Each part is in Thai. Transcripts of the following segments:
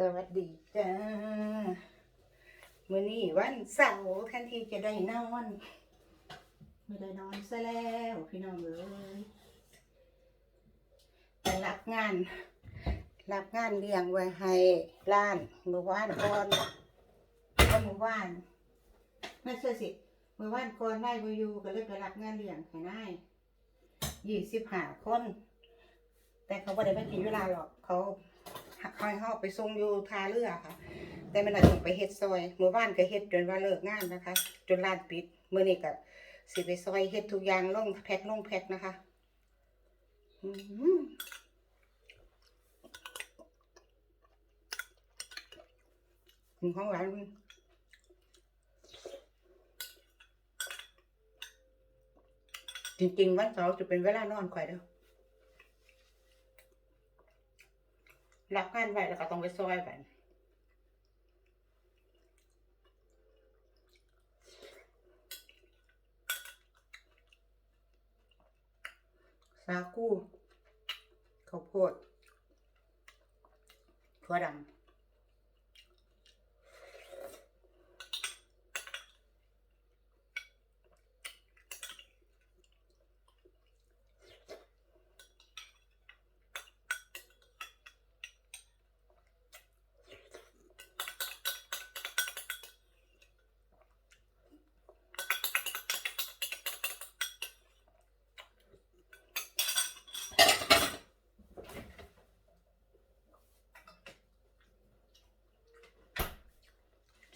สวัสดีจ้ามื่อนี้วันเสาร์ทันทีจะได้นอนไม่ได้นอนซะแล้วพี่น้องเอ้ยไปรับงาน รับงานเลี้ยงไว้ให้ร้านเมื่อวานก่อนก็เมื่อวานไม่ใช่สิเมื่อวานก่อนได้บอยู่ก็เลยไปรับงานเลี้ยงให้นายยี่สิบห้าคน แต่เขาไม่ได้มากินเวลาหรอกเขา คอยเข้าไปส่งอยู่ทาเรือค่ะ แต่มันอาจจะไปเฮ็ดซอยเมื่อวานก็เฮ็ดจนว่าเลิกงานนะคะ จนร้านปิดเมื่อนี้ก็สิไปซอยเฮ็ดทุกอย่างลงแพ็คลงแพ็คนะคะกินของหวานมันจริงๆวันเสาร์จะเป็นเวลานอนข่อยเด้อ รับงานไว้แล้วก็ต้องไปซอยไปสาคูข้าวโพดถั่วดำ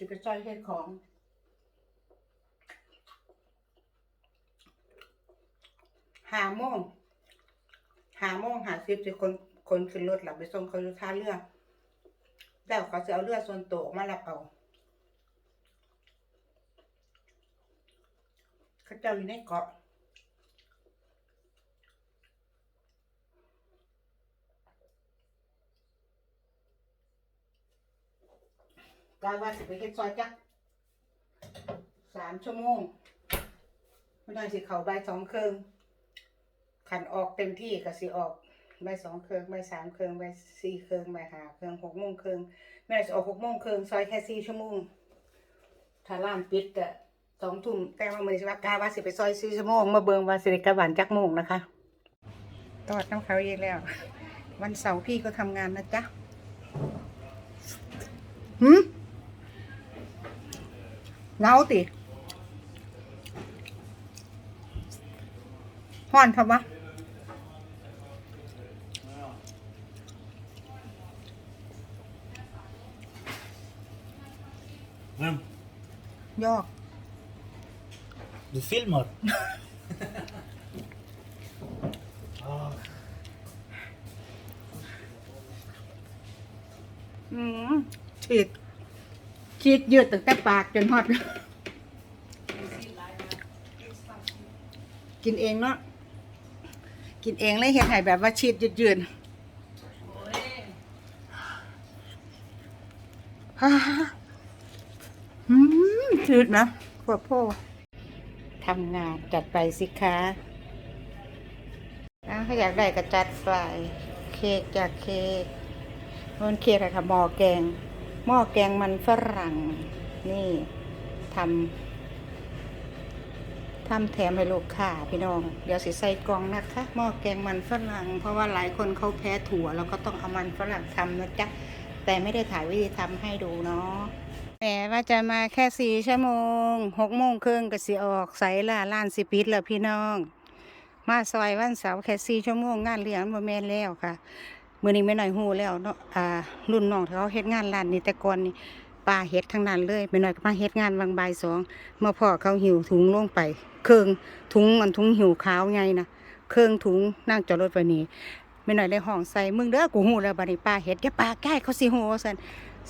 จะไปซอยเฮ็ดของหาโมงหาโมงหาซิบจะคนคนขึ้นรถหลับไปส่งเขาอยู่ท่าเรือแล้วเขาจะเอาเรือส่วนตัวออกมาหลับเอาเขาเจ้าอยู่ในเกาะ กาว่าสิไปเฮ็ดซอยจักสามชั่วโมงไม่ได้สิเข้าบ่ายสองเครึ่องขันออกเต็มที่ก็สิออกใบสองเครึ่องใบสามเครึ่องใบสี่เครึ่องใบ่ายห้าครึ่องหกโมงเครึ่องแม่จะออกหกโมงเครึ่องซอยแค่สี่ชั่วโมงถ้าร้านปิดก็สองทุ่มแต่ว่ามือนี้สิว่ากาว่าสิไปซอยสี่ชั่วโมงมาเบิงว่าสิได้กลับานจักโมงนะคะตอดน้ำเขาอีกแล้ว วันเสาร์พี่ก็ทำงานนะจ๊ะหืม เงาติห่อนครับวะ Vem? ยอก Du filmar? ah, อืมฉีด ฉีดยืดตั้งแต่ปากจนฮอด กินเองเนาะกินเองเลยเห็ดให้แบบว่าฉีดยืดยืดฮ่าอืมชืดนะพวกพ่อทำงานจัดไปสิคะอะถ้าอยากได้ก็จัดไป เค้กจากเค้กมันเค้กอะไรคะหม้อแกง หม้อแกงมันฝรั่ง นี่ทำทำแถมให้ลูกค้าพี่น้อง เดี๋ยวสิใส่กล่องนะคะหม้อแกงมันฝรั่ง เพราะว่าหลายคนเขาแพ้ถั่วแล้วก็ต้องเอามันฝรั่งทำนะจ๊ะแต่ไม่ได้ถ่ายวิธีทำให้ดูเนาะแหมว่าจะมาแค่สี่ชั่วโมงหกโมงครึ่งก็สิออกใส่ละล้านสิปิดแล้วพี่น้อง มาซอยวันเสาร์แค่สี่ชั่วโมงงานเลี้ยงบ่แม่นแล้วค่ะ มื่อนี้ไม่หน่อยหูแล้วเนาะอ่ารุ่นน้องที่เขาเฮ็ดงานร้านนี้แต่ก่อนนี่ปลาเฮ็ดทั้งนั้นเลยไม่หน่อยก็มาเฮ็ดงานบางบ่ายสองเมื่อพ่อเขาหิวถุงลงไป เครื่องถุงมันถุงหิวขาวไงนะเครื่องถุงนั่งจอดรถไปนี่ไม่หน่อยเลยห้องใส่มึงเด้อกูหูแล้วบัดนี้ปลาเฮ็ดอย่าปลาใกล้เขาสิหูซั่น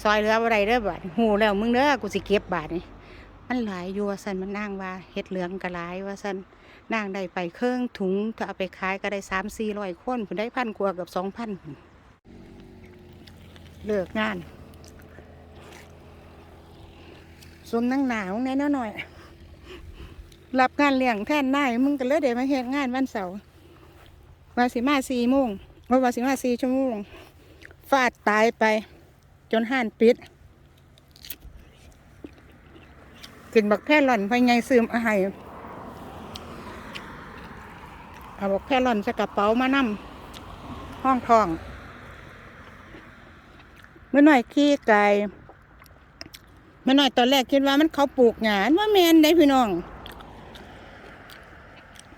ซอยเหลือบ่ได้เด้อบัดหูแล้วมึงเด้อกูสิเก็บบาดนี่ มันหลายอยู่ว่าซั่นมันนั่งว่าเฮ็ดเหลืองก็หลายว่าซั่นนางได้ไปเครื่องถุงถ้าเอาไปขายก็ได้สามสี่ร้อยคนผมได้พันกว่ากับสองพันเลิกงานสมนั่งหนาวแน่นหน่อยรับงานเลี้ยงแทนนายมึงก็เลยเดี๋ยวมาเฮ็ดงานวันเสาร์ว่าสิมาสี่โมงว่าวาสิมาสี่ชั่วโมงฟาดตายไป จนห้านปิด กินบักแพร่หล่อนไปไงซื้อมาให้เอาบักแพร่หล่อนใส่กระเป๋ามานำห้องทอง เมื่อหน่อยขี้ไก่เมื่อหน่อยตอนแรกคิดว่ามันเขาปลูกหยานว่าแมนได้พี่น้อง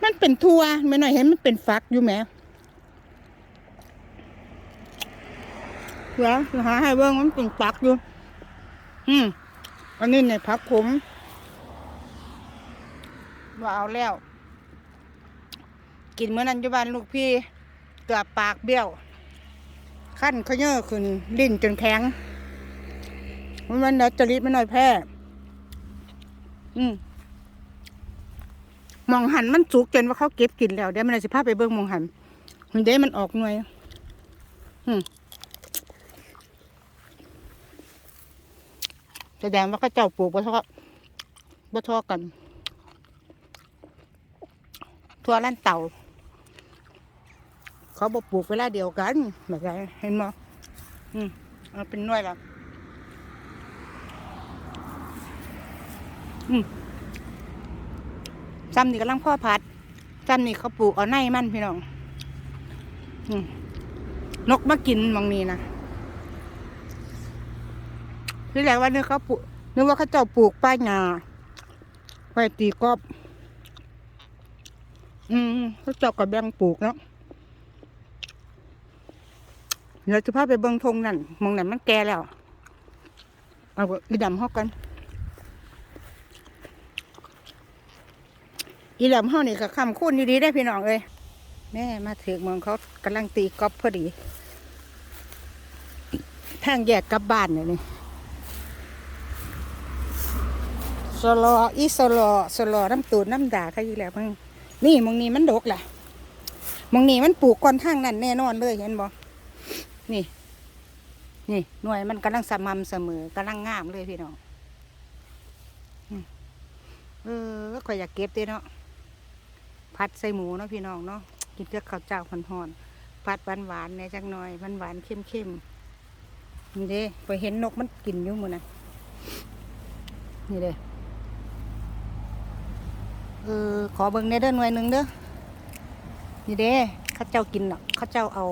มันเป็นทัวเมื่อหน่อยเห็นมันเป็นฟักอยู่แหมเหรอหาให้เบิ่งมันเป็นฟักอยู่ อืมอันนี้ในพักผม ว่าเอาแล้ว กินเมื่อนั้นอยู่บ้านลูกพี่เกือบปากเบี้ยว ขั้นขาเยอะขึ้นลิ้นจนแข็งมันมันดัดจริตมันหน่อยแพ้อืมมองหันมันสุกจนว่าเขาเก็บกินแล้วเดี๋ยวมันเลยสิพาไปเบิ่งมองหันมันเด้มันออกหน่วย อืมแสดงว่าเขาเจ้าปลูกบ่ทอบ่ทอกัน ทั่วล้านเต่า เขาบอกปลูกเวลาเดียวกันแบบไรเห็นมั้อืมเป็นน่วยแบบอืมจำนี่กำลังพ่อพัดจำนี่เขาปลูกเอาในมันพี่น้อง อืมนกมากินหมองนี้นะที่แรกว่าเนึกเขาปลูกนึกว่าเขาเจ้าปลูกป้ายงาไว้ตีกอบ อืมเขาเจ้ากับแบงปลูกเนาะเดี๋ยวจะพาไปเบิงทงนั่นมองนั่นมันแก่แล้ว เอาอีดำเข้ากัน อีดำเข้านี่ก็คำคุ้นดีๆได้พี่น้องเลยแม่มาถึงเมืองเขากำลังตีกอล์ฟพอดีทางแยกกลับบ้านเนี่ยนี่สลออีสลอสลอน้ำตูดน้ำด่าเขาอยู่แล้วมึง นี่มองนี้มันดกแหละมองนี้มันปลูกก่อนทางนั้นแน่นอนเลยเห็นบ่นี่ นี่ หน่วยมันกำลังสม่ำเสมอกำลังงามเลยพี่น้องเออข่อยอยากเก็บเด้เนาะพัดใส่หมูเนาะพี่น้องเนาะกินเลือกข้าวเจ้าห่อนๆพัดหวานหวานๆในจักหน่อยหวานหวานเข้มเข้มนี่เด้ไปเห็นนกมันกินอยู่มือนะนี่เด้ เออขอเบิ่งในเด้อหน่วยหนึ่งเด้อนี่เด้ข้าเจ้ากินเนาะข้าเจ้าเอา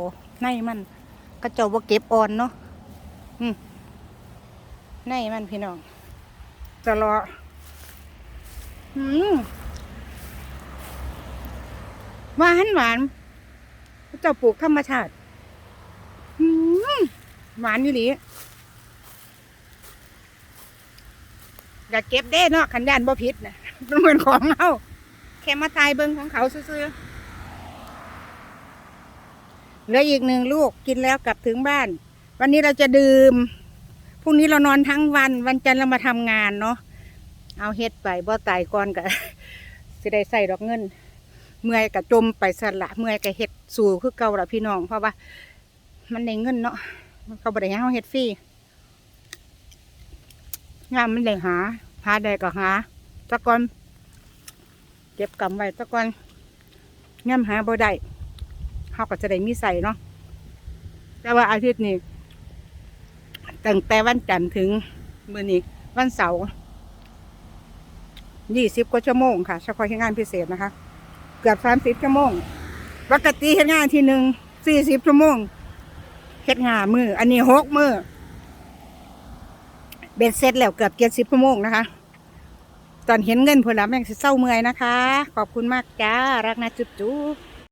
ในมันก็เจ้าบ่าเก็บอ่อนเนาะอืมในมันพี่น้องจะรออืมหวานหวานข้าเจ้าปลูกธรรมชาติอืมหวานอยู่หลีอย่าเก็บเด้เนาะขันยานบ่ผิดนะ มันเหมือนของเราแค่มาทายเบิ้งของเขาซื้อๆเหลืออีกหนึ่งลูกกินแล้วกลับถึงบ้าน วันนี้เราจะดื่มพรุ่งนี้เรานอนทั้งวัน วันจันทร์เรามาทำงานเนาะเอาเฮ็ดไปบ่ตายก่อนกับสิได้ใส่ดอกเงิน เมื่อยกับจมไปสละเมื่อยกับเฮ็ดสู่คือเก่าละพี่น้อง เพราะว่า มันได้เงินเนาะเขาบ่ได้ให้เราเฮ็ดฟรีงานมันได้หาหาได้ก็หา ตะกอนเก็บกำไว้ตะกอนงามหาบ่ได้เขาก็จะได้มีใส่เนาะแต่ว่าอาทิตย์นี้ตั้งแต่วันจันทร์ถึงมื่อนี้วันเสาร์ยี่สิบกว่าชั่วโมงค่ะเฉพาะที่งานพิเศษนะคะ เกือบสามสิบชั่วโมงปกติเฮ็ดงานทีหนึ่งสี่สิบชั่วโมงเฮ็ดงานมืออันนี้หกมือเบ็ดเสร็จแล้วเกือบเจ็ดสิบชั่วโมงนะคะ ตอนเห็นเงินผลลัพธ์แม่งเศร้าเมื่อยนะคะ ขอบคุณมากจ้า รักนะจุ๊บจุ๊บ